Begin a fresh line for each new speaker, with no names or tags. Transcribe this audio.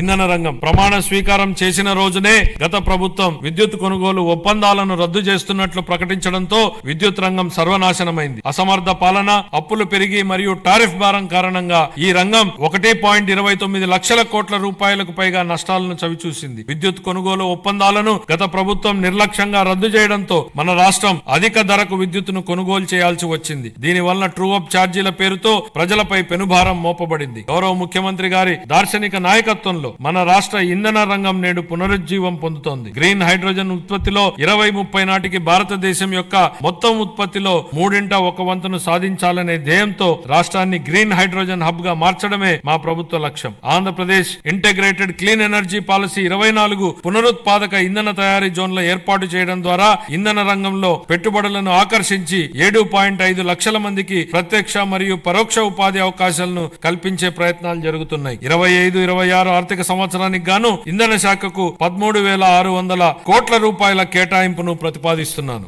ఇంధన రంగం ప్రమాణ స్వీకారం చేసిన రోజునే గత ప్రభుత్వం విద్యుత్ కొనుగోలు ఒప్పందాలను రద్దు చేస్తున్నట్లు ప్రకటించడంతో విద్యుత్ రంగం సర్వనాశనమైంది. అసమర్థ పాలన అప్పులు పెరిగి మరియు టారిఫ్ భారం కారణంగా ఈ రంగం ఒకటి పాయింట్ ఇరవై తొమ్మిది లక్షల కోట్ల రూపాయలకు పైగా నష్టాలను చవిచూసింది. విద్యుత్ కొనుగోలు ఒప్పందాలను గత ప్రభుత్వం నిర్లక్ష్యంగా రద్దు చేయడంతో మన రాష్ట్రం అధిక ధరకు విద్యుత్తును కొనుగోలు చేయాల్సి వచ్చింది. దీని వలన ట్రూ అప్ ఛార్జీల పేరుతో ప్రజలపై పెనుభారం మోపబడింది. గౌరవ ముఖ్యమంత్రి గారి దార్శనిక నాయకత్వంలో మన రాష్ట్ర ఇంధన రంగం నేడు పునరుజ్జీవం పొందుతోంది. గ్రీన్ హైడ్రోజన్ ఉత్పత్తిలో ఇరవై ముప్పై నాటికి భారతదేశం యొక్క మొత్తం ఉత్పత్తిలో మూడింట ఒక వంతును సాధించాలనే ధ్యేయంతో రాష్ట్రాన్ని గ్రీన్ హైడ్రోజన్ హబ్గా మార్చడమే మా ప్రభుత్వ లక్ష్యం. Andhra Pradesh integrated clean energy policy ఇరవై నాలుగు పునరుత్పాదక ఇంధన తయారీ జోన్ల ఏర్పాటు చేయడం ద్వారా ఇంధన రంగంలో పెట్టుబడులను ఆకర్షించి ఏడు పాయింట్ ఐదు లక్షల మందికి ప్రత్యక్ష మరియు పరోక్ష ఉపాధి అవకాశాలను కల్పించే ప్రయత్నాలు జరుగుతున్నాయి. ఇరవై ఐదు ఇరవై ఆరు ఆర్థిక సంవత్సరానికి గాను ఇంధన శాఖకు పదమూడు వేల ఆరు వందల కోట్ల రూపాయల కేటాయింపును ప్రతిపాదిస్తున్నాను.